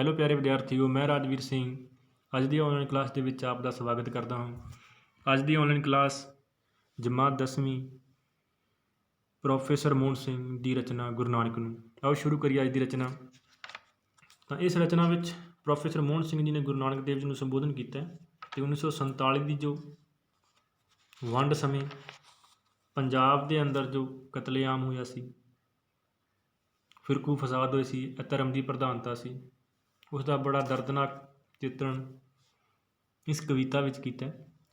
Hello ਪਿਆਰੇ ਵਿਦਿਆਰਥੀਓ, ਮੈਂ ਰਾਜਵੀਰ ਸਿੰਘ। ਅੱਜ ਦੀ ਆਨਲਾਈਨ ਕਲਾਸ ਦੇ ਵਿੱਚ ਆਪ ਦਾ ਸਵਾਗਤ ਕਰਦਾ ਹਾਂ। ਅੱਜ ਦੀ ਆਨਲਾਈਨ ਕਲਾਸ ਜਮਾਤ 10ਵੀਂ ਪ੍ਰੋਫੈਸਰ ਮੋਹਨ ਸਿੰਘ ਦੀ ਰਚਨਾ ਗੁਰੂ ਨਾਨਕ ਨੂੰ। ਆਓ ਸ਼ੁਰੂ ਕਰੀਏ ਅੱਜ ਦੀ ਰਚਨਾ। ਤਾਂ ਇਸ ਰਚਨਾ ਵਿੱਚ ਪ੍ਰੋਫੈਸਰ ਮੋਹਨ ਸਿੰਘ ਜੀ ਨੇ ਗੁਰੂ ਨਾਨਕ ਦੇਵ ਜੀ ਨੂੰ ਸੰਬੋਧਨ ਕੀਤਾ ਹੈ ਤੇ 1947 ਦੀ ਜੋ ਵੰਡ ਸਮੇਂ ਪੰਜਾਬ ਦੇ ਅੰਦਰ ਜੋ ਕਤਲੇਆਮ ਹੋਇਆ ਸੀ, ਫਿਰਕੂ ਫਸਾਦ ਹੋਏ ਸੀ ਧਰਮ ਦੀ ਪ੍ਰਧਾਨਤਾ ਸੀ। ਉਸ ਦਾ ਬੜਾ ਦਰਦਨਾਕ ਚਿੱਤਰਣ ਇਸ ਕਵਿਤਾ ਵਿੱਚ ਕੀਤਾ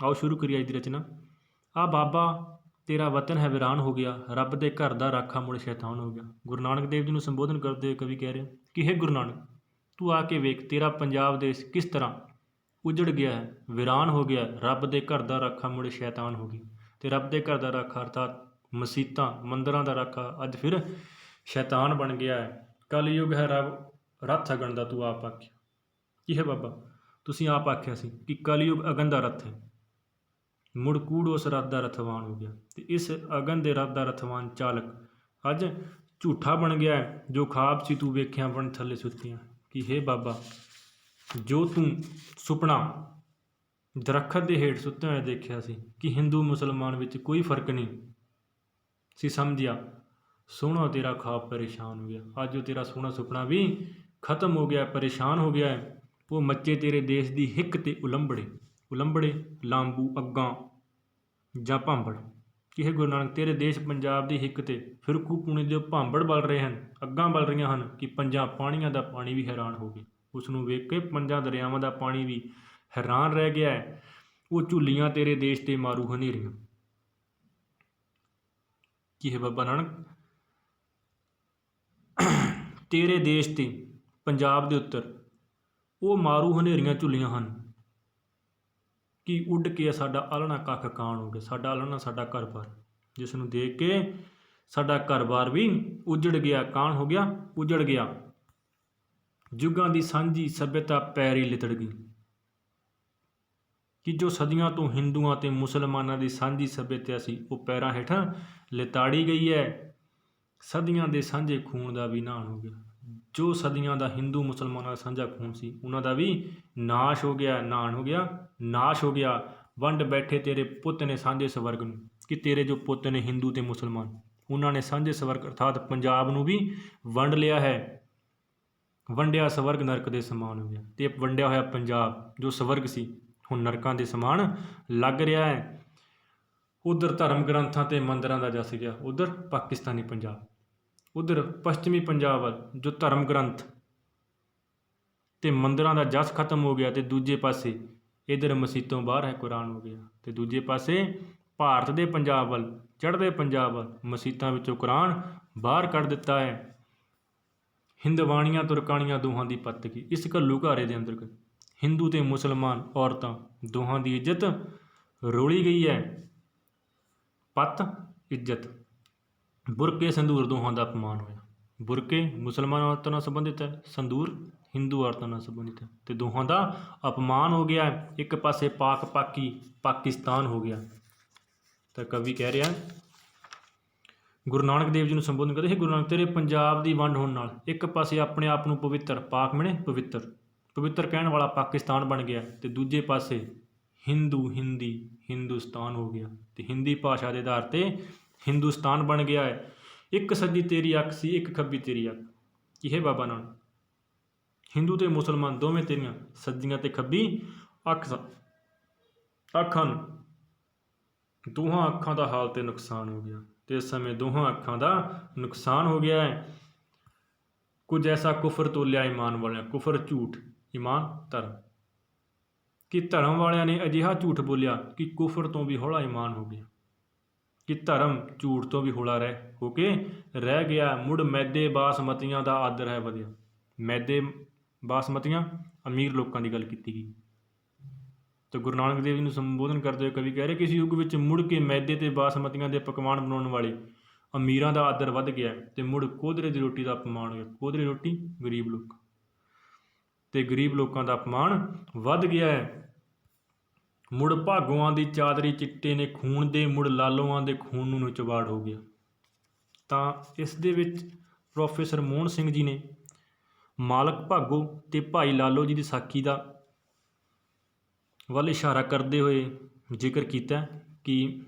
ਆਓ ਸ਼ੁਰੂ ਕਰੀਏ ਅੱਜ ਦੀ ਰਚਨਾ। ਆ ਬਾਬਾ, ਤੇਰਾ ਵਤਨ ਹੈ ਵੀਰਾਨ ਹੋ ਗਿਆ, ਰੱਬ ਦੇ ਘਰ ਦਾ ਰਾਖਾ ਮੁੜ ਸ਼ੈਤਾਨ ਹੋ ਗਿਆ। ਗੁਰੂ ਨਾਨਕ ਦੇਵ ਜੀ ਨੂੰ ਸੰਬੋਧਨ ਕਰਦੇ ਹੋਏ ਕਵੀ ਕਹਿ ਰਿਹਾ ਕਿ, ਹੈ ਗੁਰੂ ਨਾਨਕ, ਤੂੰ ਆ ਕੇ ਵੇਖ, ਤੇਰਾ ਪੰਜਾਬ ਦੇਸ਼ ਕਿਸ ਤਰ੍ਹਾਂ ਉਜੜ ਗਿਆ ਹੈ, ਵੀਰਾਨ ਹੋ ਗਿਆ ਰੱਬ ਦੇ ਘਰ ਦਾ ਰਾਖਾ ਮੁੜ ਸ਼ੈਤਾਨ ਹੋ ਗਈ ਤੇ ਰੱਬ ਦੇ ਘਰ ਦਾ ਰਾਖਾ ਅਰਥਾਤ ਮਸੀਤਾਂ, ਮੰਦਰਾਂ ਦਾ ਰਾਖਾ ਅੱਜ ਫਿਰ ਸ਼ੈਤਾਨ ਬਣ ਗਿਆ ਹੈ। ਕਲਯੁਗ ਹੈ ਰੱਬ ਰੱਥ ਅਗਣ ਦਾ ਤੂੰ ਆਪ ਆਖਿਆ। ਕੀ ਹੈ ਬਾਬਾ? ਤੁਸੀਂ ਆਪ ਆਖਿਆ ਸੀ ਕਿ ਕਲਯੁਗ ਅਗਨ ਦਾ ਰੱਥ ਹੈ। ਮੁੜ ਕੂੜ ਉਸ ਰੱਥ ਦਾ ਰਥਵਾਨ ਹੋ ਗਿਆ ਤੇ ਇਸ ਅਗਨ ਦੇ ਰੱਥ ਦਾ ਰਥਵਾਨ ਚਾਲਕ ਅੱਜ ਝੂਠਾ ਬਣ ਗਿਆ ਹੈ, ਜੋ ਖਾਬ ਸੀ ਤੂੰ ਵੇਖਿਆ ਬਣ ਥੱਲੇ ਸੁੱਤੀਆਂ ਕਿ ਹੈ ਬਾਬਾ? ਜੋ ਤੂੰ ਸੁਪਨਾ ਦਰਖਤ ਦੇ ਹੇਠ ਸੁੱਤੇ ਹੋਏ ਦੇਖਿਆ ਸੀ ਕਿ ਹਿੰਦੂ ਮੁਸਲਮਾਨ ਵਿੱਚ ਕੋਈ ਫ਼ਰਕ ਨਹੀਂ ਸੀ ਸਮਝਿਆ, ਸੋਹਣਾ ਤੇਰਾ ਖਾਬ ਪਰੇਸ਼ਾਨ ਹੋ ਗਿਆ। ਅੱਜ ਉਹ ਤੇਰਾ ਸੋਹਣਾ ਸੁਪਨਾ ਵੀ ਖਤਮ ਹੋ ਗਿਆ, ਪਰੇਸ਼ਾਨ ਹੋ ਗਿਆ ਹੈ, ਉਹ ਮੱਚੇ ਤੇਰੇ ਦੇਸ਼ ਦੀ ਹਿੱਕ ਤੇ ਉਲੰਬੜੇ ਉਲੰਬੜੇ ਲਾਂਬੂ ਅੱਗਾਂ ਜਾਂ ਭਾਂਬੜ। ਕਿਹ ਗੁਰੂ ਨਾਨਕ, ਤੇਰੇ ਦੇਸ਼ ਪੰਜਾਬ ਦੀ ਹਿੱਕ ਤੇ ਫਿਰਕੂ ਪੁਣੇ ਦੇ ਭਾਂਬੜ ਬਲ ਰਹੇ ਹਨ, ਅੱਗਾਂ ਬਲ ਰਹੀਆਂ ਹਨ ਕਿ ਪੰਜਾਂ ਪਾਣੀਆਂ ਦਾ ਪਾਣੀ ਵੀ ਹੈਰਾਨ ਹੋ ਗਿਆ ਉਸ ਨੂੰ ਵੇਖ ਕੇ ਪੰਜਾਂ ਦਰਿਆਵਾਂ ਦਾ ਪਾਣੀ ਵੀ ਹੈਰਾਨ ਰਹਿ ਗਿਆ ਹੈ। ਉਹ ਝੁੱਲੀਆਂ ਤੇਰੇ ਦੇਸ਼ ਤੇ ਮਾਰੂ ਹਨੇਰੀਆਂ। ਕੀ ਹੈ ਬਾਬਾ ਨਾਨਕ? ਤੇਰੇ ਦੇਸ਼ ਤੇ ਪੰਜਾਬ ਦੇ ਉੱਤਰ। ਉਹ ਮਾਰੂ ਹਨੇਰੀਆਂ ਝੁੱਲੀਆਂ ਹਨ। ਕਿ ਉੱਡ ਕੇ ਸਾਡਾ ਆਲਣਾ ਕੱਖ ਕਾਣ ਹੋ ਗਿਆ ਸਾਡਾ ਆਲਣਾ ਸਾਡਾ ਘਰ-ਬਾਰ। ਜਿਸ ਨੂੰ ਦੇਖ ਕੇ ਸਾਡਾ ਘਰ-ਬਾਰ ਵੀ ਉਜੜ ਗਿਆ, ਕਾਣ ਹੋ ਗਿਆ, ਉਜੜ ਗਿਆ। ਜੁਗਾਂ ਦੀ ਸਾਂਝੀ ਸਭਿਅਤਾ ਪੈਰੀ ਲਿਤੜ ਗਈ। ਕਿ ਜੋ ਸਦੀਆਂ ਤੋਂ ਹਿੰਦੂਆਂ ਤੇ ਮੁਸਲਮਾਨਾਂ ਦੀ ਸਾਂਝੀ ਸਭਿਅਤਾ ਸੀ, ਉਹ ਪੈਰਾਂ ਹੇਠਾਂ ਲਿਤਾੜੀ ਗਈ ਹੈ, ਸਦੀਆਂ ਦੇ ਸਾਂਝੇ ਖੂਨ ਦਾ ਵੀ ਨਾਸ਼ ਹੋ ਗਿਆ। ਜੋ ਸਦੀਆਂ ਦਾ ਹਿੰਦੂ ਮੁਸਲਮਾਨਾਂ ਦਾ ਸਾਂਝਾ ਖੂਨ ਸੀ, ਉਹਨਾਂ ਦਾ ਵੀ ਨਾਸ਼ ਹੋ ਗਿਆ, ਨਾਣ ਹੋ ਗਿਆ, ਨਾਸ਼ ਹੋ ਗਿਆ। ਵੰਡ ਬੈਠੇ ਤੇਰੇ ਪੁੱਤ ਨੇ ਸਾਂਝੇ ਸਵਰਗ ਨੂੰ, ਕਿ ਤੇਰੇ ਜੋ ਪੁੱਤ ਨੇ ਹਿੰਦੂ ਤੇ ਮੁਸਲਮਾਨ, ਉਹਨਾਂ ਨੇ ਸਾਂਝੇ ਸਵਰਗ ਅਰਥਾਤ ਪੰਜਾਬ ਨੂੰ ਵੀ ਵੰਡ ਲਿਆ ਹੈ। ਵੰਡਿਆ ਸਵਰਗ ਨਰਕ ਦੇ ਸਮਾਨ ਹੋ ਗਿਆ। ਤੇ ਵੰਡਿਆ ਹੋਇਆ ਪੰਜਾਬ, ਜੋ ਸਵਰਗ ਸੀ, ਹੁਣ ਨਰਕਾਂ ਦੇ ਸਮਾਨ ਲੱਗ ਰਿਹਾ ਹੈ। ਉਧਰ ਧਰਮ ਗ੍ਰੰਥਾਂ ਤੇ ਮੰਦਰਾਂ ਦਾ ਜਸ ਗਿਆ, ਉਧਰ ਪਾਕਿਸਤਾਨੀ ਪੰਜਾਬ। ਉਧਰ ਪੱਛਮੀ ਪੰਜਾਬ ਵੱਲ, ਜੋ ਧਰਮ ਗ੍ਰੰਥ ਤੇ ਮੰਦਰਾਂ ਦਾ ਜਸ ਖਤਮ ਹੋ ਗਿਆ ਤੇ ਦੂਜੇ ਪਾਸੇ ਇਧਰ ਮਸੀਤੋਂ ਬਾਹਰ ਹੈ ਕੁਰਾਨ ਹੋ ਗਿਆ ਤੇ ਦੂਜੇ ਪਾਸੇ ਭਾਰਤ ਦੇ ਪੰਜਾਬ ਵੱਲ, ਚੜ੍ਹਦੇ ਪੰਜਾਬ ਵੱਲ, ਮਸੀਤਾਂ ਵਿੱਚੋਂ ਕੁਰਾਨ ਬਾਹਰ ਕੱਢ ਦਿੱਤਾ ਹੈ। ਹਿੰਦਵਾਣੀਆਂ, ਤੁਰਕਾਣੀਆਂ ਦੋਹਾਂ ਦੀ ਪੱਤ ਇਸ ਘੱਲੂ ਘਾਰੇ ਦੇ ਅੰਦਰ ਹਿੰਦੂ ਤੇ ਮੁਸਲਮਾਨ ਔਰਤਾਂ ਦੋਹਾਂ ਦੀ ਇੱਜ਼ਤ ਰੋਲੀ ਗਈ ਹੈ। ਪਤ ਇੱਜ਼ਤ। ਬੁਰਕੇ ਸੰਦੂਰ ਦੋਹਾਂ ਦਾ ਅਪਮਾਨ ਹੋਇਆ। ਬੁਰਕੇ ਮੁਸਲਮਾਨ ਔਰਤਾਂ ਨਾਲ ਸੰਬੰਧਿਤ ਹੈ, ਸੰਦੂਰ ਹਿੰਦੂ ਔਰਤਾਂ ਨਾਲ ਸੰਬੰਧਿਤ ਹੈ। ਤੇ ਦੋਹਾਂ ਦਾ ਅਪਮਾਨ ਹੋ ਗਿਆ। ਇੱਕ ਪਾਸੇ ਪਾਕ ਪਾਕੀ ਪਾਕਿਸਤਾਨ ਹੋ ਗਿਆ। ਤਾਂ ਕਵੀ ਕਹਿ ਰਿਹਾ, ਗੁਰੂ ਨਾਨਕ ਦੇਵ ਜੀ ਨੂੰ ਸੰਬੋਧਨ ਕਰਦੇ, ਹੈ ਗੁਰੂ ਨਾਨਕ, ਤੇਰੇ ਪੰਜਾਬ ਦੀ ਵੰਡ ਹੋਣ ਨਾਲ ਇੱਕ ਪਾਸੇ ਆਪਣੇ ਆਪ ਨੂੰ ਪਵਿੱਤਰ ਪਾਕ ਮਣੇ ਪਵਿੱਤਰ ਪਵਿੱਤਰ ਕਹਿਣ ਵਾਲਾ ਪਾਕਿਸਤਾਨ ਬਣ ਗਿਆ, ਤੇ ਦੂਜੇ ਪਾਸੇ ਹਿੰਦੂ, ਹਿੰਦੀ, ਹਿੰਦੁਸਤਾਨ ਹੋ ਗਿਆ। ਤੇ ਹਿੰਦੀ ਭਾਸ਼ਾ ਦੇ ਆਧਾਰ ਤੇ ਹਿੰਦੁਸਤਾਨ ਬਣ ਗਿਆ ਹੈ। ਇੱਕ ਸੱਜੀ ਤੇਰੀ ਅੱਖ ਸੀ, ਇੱਕ ਖੱਬੀ ਤੇਰੀ ਅੱਖ। ਕੀ ਹੈ ਬਾਬਾ ਨਾਨਕ? ਹਿੰਦੂ ਤੇ ਮੁਸਲਮਾਨ ਦੋਵੇਂ ਤੇਰੀਆਂ, ਸੱਜੀਆਂ ਤੇ ਖੱਬੀ ਅੱਖ ਸਨ ਅੱਖਾਂ ਨੂੰ। ਦੋਹਾਂ ਅੱਖਾਂ ਦਾ ਹਾਲ ਤੇ ਨੁਕਸਾਨ ਹੋ ਗਿਆ। ਤੇ ਇਸ ਸਮੇਂ ਦੋਹਾਂ ਅੱਖਾਂ ਦਾ ਨੁਕਸਾਨ ਹੋ ਗਿਆ ਹੈ। ਕੁਝ ਐਸਾ ਕੁਫਰ ਤੋਲਿਆ ਈਮਾਨ ਵਾਲਿਆਂ, ਕੁਫਰ ਝੂਠ ਈਮਾਨ ਧਰਮ। ਕਿ ਧਰਮ ਵਾਲਿਆਂ ਨੇ ਅਜਿਹਾ ਝੂਠ ਬੋਲਿਆ ਕਿ ਕੁਫਰ ਤੋਂ ਵੀ ਹੌਲਾ ਈਮਾਨ ਹੋ ਗਿਆ। ਕਿ ਧਰਮ ਝੂਠ ਤੋਂ ਵੀ ਹੌਲਾ ਰਹਿ ਹੋ ਕੇ ਰਹਿ ਗਿਆ, ਮੁੜ ਮੈਦੇ ਬਾਸਮਤੀਆਂ ਦਾ ਆਦਰ ਹੈ ਵਧਿਆ। ਮੈਦੇ ਬਾਸਮਤੀਆਂ ਅਮੀਰ ਲੋਕਾਂ ਦੀ ਗੱਲ ਕੀਤੀ ਗਈ। ਤੇ ਗੁਰੂ ਨਾਨਕ ਦੇਵ ਜੀ ਨੂੰ ਸੰਬੋਧਨ ਕਰਦੇ ਹੋਏ ਕਵੀ ਕਹਿ ਰਹੇ ਕਿ ਇਸ ਯੁੱਗ ਵਿੱਚ ਮੁੜ ਕੇ ਮੈਦੇ ਤੇ ਬਾਸਮਤੀਆਂ ਦੇ ਪਕਵਾਨ ਬਣਾਉਣ ਵਾਲੇ ਅਮੀਰਾਂ ਦਾ ਆਦਰ ਵੱਧ ਗਿਆ ਤੇ ਮੁੜ ਕੋਧਰੇ ਦੀ ਰੋਟੀ ਦਾ ਅਪਮਾਨ ਹੋਇਆ। ਕੋਧਰੇ ਰੋਟੀ ਗਰੀਬ ਲੋਕ। ਤੇ ਗਰੀਬ ਲੋਕਾਂ ਦਾ ਅਪਮਾਨ ਵੱਧ ਗਿਆ ਹੈ। ਮੁੜ ਭਾਗੋਆਂ ਦੀ ਚਾਦਰੀ ਚਿੱਟੇ ਨੇ ਖੂਨ ਦੇ, ਮੁੜ ਲਾਲੋਆਂ ਦੇ ਖੂਨ ਨੂੰ ਚਵਾੜ ਹੋ ਗਿਆ। ਤਾਂ ਇਸ ਦੇ ਵਿੱਚ ਪ੍ਰੋਫੈਸਰ ਮੋਹਨ ਸਿੰਘ ਜੀ ਨੇ ਮਾਲਕ ਭਾਗੋ ਤੇ ਭਾਈ ਲਾਲੋ ਜੀ ਦੀ ਸਾਖੀ ਦਾ ਵੱਲ ਇਸ਼ਾਰਾ ਕਰਦੇ ਹੋਏ ਜ਼ਿਕਰ ਕੀਤਾ ਕਿ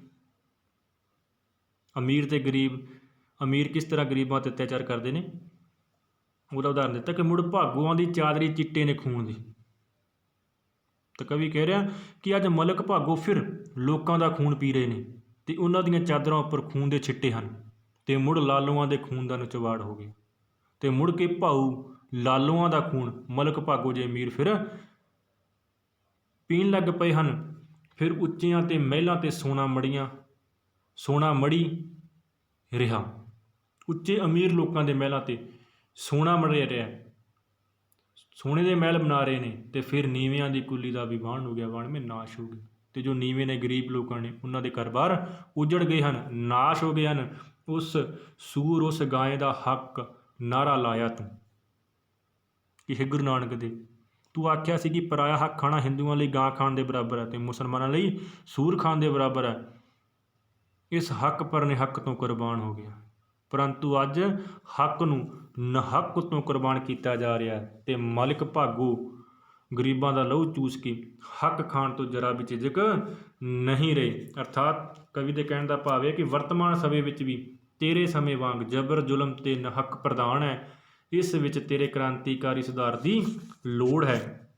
ਅਮੀਰ ਤੇ ਗਰੀਬ, ਅਮੀਰ ਕਿਸ ਤਰ੍ਹਾਂ ਗਰੀਬਾਂ ਤੇ ਅਤਿਆਚਾਰ ਕਰਦੇ ਨੇ? ਉਹਦਾ ਉਦਾਹਰਨ ਦਿੱਤਾ ਕਿ ਮੁੜ ਭਾਗੋਆਂ ਦੀ ਚਾਦਰੀ ਚਿੱਟੇ ਨੇ ਖੂਨ ਦੀ। ਤਾਂ ਕਵੀ ਕਹਿ ਰਿਹਾ ਕਿ ਅੱਜ ਮਲਕ ਭਾਗੋ ਫਿਰ ਲੋਕਾਂ ਦਾ ਖੂਨ ਪੀ ਰਹੇ ਨੇ ਤੇ ਉਹਨਾਂ ਦੀਆਂ ਚਾਦਰਾਂ ਉੱਪਰ ਖੂਨ ਦੇ ਛਿੱਟੇ ਹਨ ਤੇ ਮੁੜ ਲਾਲੋਆਂ ਦੇ ਖੂਨ ਦਾ ਨਚਵਾੜ ਹੋ ਗਿਆ ਤੇ ਮੁੜ ਕੇ ਭਾਊ ਲਾਲੋਆਂ ਦਾ ਖੂਨ ਮਲਕ ਭਾਗੋ ਜੇ ਅਮੀਰ ਫਿਰ ਪੀਣ ਲੱਗ ਪਏ ਹਨ। ਫਿਰ ਉੱਚੀਆਂ ਤੇ ਮਹਿਲਾਂ ਤੇ ਸੋਨਾ ਮੜੀਆਂ, ਸੋਨਾ ਮੜੀ ਰਿਹਾ। ਉੱਚੇ ਅਮੀਰ ਲੋਕਾਂ ਦੇ ਮਹਿਲਾਂ ਤੇ ਸੋਨਾ ਮੜਿਆ ਰਿਹਾ। ਸੋਨੇ ਦੇ ਮਹਿਲ ਬਣਾ ਰਹੇ ਨੇ ਤੇ ਫਿਰ ਨੀਵਿਆਂ ਦੀ ਕੁੱਲੀ ਦਾ ਵੀ ਵਾਹਣ ਹੋ ਗਿਆ ਵਾਹਣ ਮੇ ਨਾਸ਼ ਹੋ ਗਿਆ ਤੇ ਜੋ ਨੀਵੇਂ ਨੇ ਗਰੀਬ ਲੋਕਾਂ ਨੇ, ਉਹਨਾਂ ਦੇ ਘਰ-ਬਾਰ ਉਜੜ ਗਏ ਹਨ, ਨਾਸ਼ ਹੋ ਗਏ ਹਨ। ਉਸ ਸੂਰ, ਉਸ ਗਾਏ ਦਾ ਹੱਕ ਨਾਰਾ ਲਾਇਆ ਤੂੰ ਕਿ ਹੈ ਗੁਰੂ ਨਾਨਕ ਦੇ ਤੂੰ ਆਖਿਆ ਸੀ ਕਿ ਪਰਾਇਆ ਹੱਕ ਖਾਣਾ ਹਿੰਦੂਆਂ ਲਈ ਗਾਂ ਖਾਣ ਦੇ ਬਰਾਬਰ ਹੈ ਤੇ ਮੁਸਲਮਾਨਾਂ ਲਈ ਸੂਰ ਖਾਣ ਦੇ ਬਰਾਬਰ ਹੈ। ਇਸ ਹੱਕ ਪਰ ਨੇ ਹੱਕ ਤੋਂ ਕੁਰਬਾਨ ਹੋ ਗਿਆ। ਪਰੰਤੂ ਅੱਜ ਹੱਕ ਨੂੰ ਨਹੱਕ ਤੋਂ ਕੁਰਬਾਨ ਕੀਤਾ ਜਾ ਰਿਹਾ ਹੈ ਤੇ ਮਾਲਿਕ ਭਾਗੋ ਗਰੀਬਾਂ ਦਾ ਲਹੂ ਚੂਸ ਕੇ ਹੱਕ ਖਾਣ ਤੋਂ ਜਰਾ ਵੀ ਝਿਜਕ ਨਹੀਂ ਰਹੇ। ਅਰਥਾਤ ਕਵੀ ਦੇ ਕਹਿਣ ਦਾ ਭਾਵ ਹੈ ਕਿ ਵਰਤਮਾਨ ਸਮੇਂ ਵਿੱਚ ਵੀ ਤੇਰੇ ਸਮੇਂ ਵਾਂਗ ਜਬਰ, ਜ਼ੁਲਮ ਤੇ ਨਹੱਕ ਪ੍ਰਦਾਨ ਹੈ। ਇਸ ਵਿੱਚ ਤੇਰੇ ਕ੍ਰਾਂਤੀਕਾਰੀ ਸੁਧਾਰ ਦੀ ਲੋੜ ਹੈ।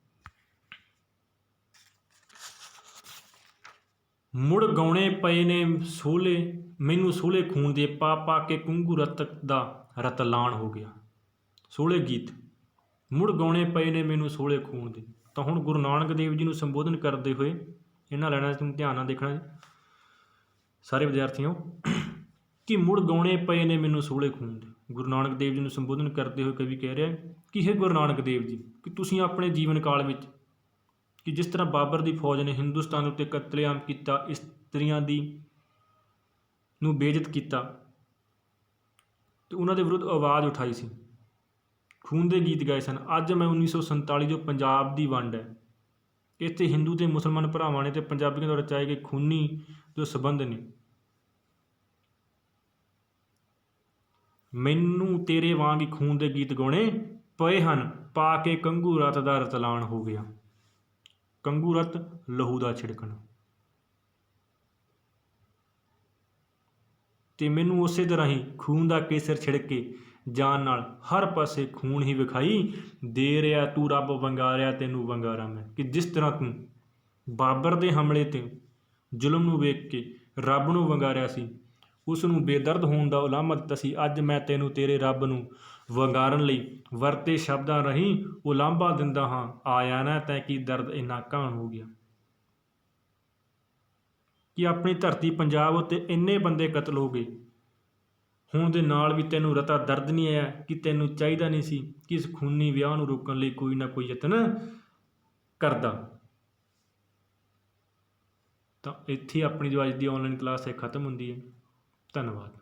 ਮੁੜ ਗਾਉਣੇ ਪਏ ਨੇ ਸੋਲੇ, ਮੈਨੂੰ ਸੋਲੇ ਖੂਨ ਦੇ ਪਾ ਪਾ ਕੇ ਕੁੰਗੂ ਰਤ ਦਾ ਰਤਲਾਨ ਹੋ ਗਿਆ। ਸੋਲੇ ਗੀਤ, ਮੁੜ ਗਾਉਣੇ ਪਏ ਨੇ ਮੈਨੂੰ ਸੋਲੇ ਖੂਨ ਦੇ। ਤਾਂ ਹੁਣ ਗੁਰੂ ਨਾਨਕ ਦੇਵ ਜੀ ਨੂੰ ਸੰਬੋਧਨ ਕਰਦੇ ਹੋਏ ਇਹਨਾਂ ਲੈਣਾ ਤੁਸੀਂ ਧਿਆਨ ਨਾਲ ਦੇਖਣਾ ਜੀ। ਸਾਰੇ ਵਿਦਿਆਰਥੀਓ, ਕਿ ਮੁੜ ਗਾਉਣੇ ਪਏ ਨੇ ਮੈਨੂੰ ਸੋਲੇ ਖੂਨ ਦੇ। ਗੁਰੂ ਨਾਨਕ ਦੇਵ ਜੀ ਨੂੰ ਸੰਬੋਧਨ ਕਰਦੇ ਹੋਏ ਕਵੀ ਕਹਿ ਰਿਹਾ ਕਿ ਹੈ ਗੁਰੂ ਨਾਨਕ ਦੇਵ ਜੀ, ਕਿ ਤੁਸੀਂ ਆਪਣੇ ਜੀਵਨ ਕਾਲ ਵਿੱਚ ਕਿ ਜਿਸ ਤਰ੍ਹਾਂ ਬਾਬਰ ਦੀ ਫੌਜ ਨੇ ਹਿੰਦੁਸਤਾਨ ਉੱਤੇ ਕਤਲੇਆਮ ਕੀਤਾ, ਇਸਤਰੀਆਂ ਦੀ ਨੂੰ ਬੇਇੱਜ਼ਤ ਕੀਤਾ, ਤੇ ਉਹਨਾਂ ਦੇ ਵਿਰੁੱਧ ਆਵਾਜ਼ ਉਠਾਈ ਸੀ। ਖੂਨ ਦੇ ਗੀਤ ਗਾਏ ਸਨ। ਅੱਜ ਮੈਂ 1947 ਜੋ ਪੰਜਾਬ ਦੀ ਵੰਡ ਹੈ, ਇੱਥੇ ਹਿੰਦੂ ਤੇ ਮੁਸਲਮਾਨ ਭਰਾਵਾਂ ਨੇ ਤੇ ਪੰਜਾਬੀਆਂ ਦੁਆਰਾ ਰਚਾਏ ਗਏ ਖੂਨੀ ਜੋ ਸਬੰਧ ਨੇ। ਮੈਨੂੰ ਤੇਰੇ ਵਾਂਗ ਹੀ ਖੂਨ ਦੇ ਗੀਤ ਗਾਉਣੇ ਪਏ ਹਨ, ਪਾ ਕੇ ਕੰਘੂ ਰਤ ਦਾ ਰਤਲਾਣ ਹੋ ਗਿਆ। ਕੰਗੂ ਰਤ, ਲਹੂ ਦਾ ਛਿੜਕਣ। ਤੇ ਮੈਨੂੰ ਉਸੇ ਤਰ੍ਹਾਂ ਹੀ ਖੂਨ ਦਾ ਕੇਸਰ ਛਿੜਕ ਕੇ ਜਾਨ ਨਾਲ ਹਰ ਪਾਸੇ ਖੂਨ ਹੀ ਵਿਖਾਈ, ਦੇ ਰਿਹਾ ਤੂੰ ਰੱਬ ਵੰਗਾਰਿਆ, ਤੈਨੂੰ ਵੰਗਾਰਾ ਮੈਂ। ਕਿ ਜਿਸ ਤਰ੍ਹਾਂ ਤੂੰ ਬਾਬਰ ਦੇ ਹਮਲੇ ਤੇ ਜ਼ੁਲਮ ਨੂੰ ਵੇਖ ਕੇ ਰੱਬ ਨੂੰ ਵੰਗਾਰਿਆ ਸੀ ਉਸ ਨੂੰ ਬੇਦਰਦ ਹੋਣ ਦਾ ਉਲਾਮਾ ਦਿੱਤਾ ਸੀ ਅੱਜ ਮੈਂ ਤੈਨੂੰ ਤੇਰੇ ਰੱਬ ਨੂੰ ਵੰਗਾਰਨ ਲਈ ਵਰਤੇ ਸ਼ਬਦਾਂ ਰਹੀ ਉਲਾਂਭਾ ਦਿੰਦਾ ਹਾਂ। ਆਇਆ ਨਾ ਤੈ ਕੀ ਦਰਦ ਇੰਨਾ ਕਾਣ ਹੋ ਗਿਆ। ਕਿ ਆਪਣੀ ਧਰਤੀ ਪੰਜਾਬ ਉੱਤੇ ਇੰਨੇ ਬੰਦੇ ਕਤਲ ਹੋ ਗਏ। ਹੋਣ ਦੇ ਨਾਲ ਵੀ ਤੈਨੂੰ ਰਤਾ ਦਰਦ ਨਹੀਂ ਆਇਆ, ਕਿ ਤੈਨੂੰ ਚਾਹੀਦਾ ਨਹੀਂ ਸੀ ਕਿ ਇਸ ਖੂਨੀ ਵਿਆਹ ਨੂੰ ਰੋਕਣ ਲਈ ਕੋਈ ਨਾ ਕੋਈ ਯਤਨ ਕਰਦਾ। ਤਾਂ ਇੱਥੇ ਆਪਣੀ ਜੋ ਅੱਜ ਦੀ ਆਨਲਾਈਨ ਕਲਾਸ ਹੈ, ਖਤਮ ਹੁੰਦੀ ਹੈ। ਧੰਨਵਾਦ।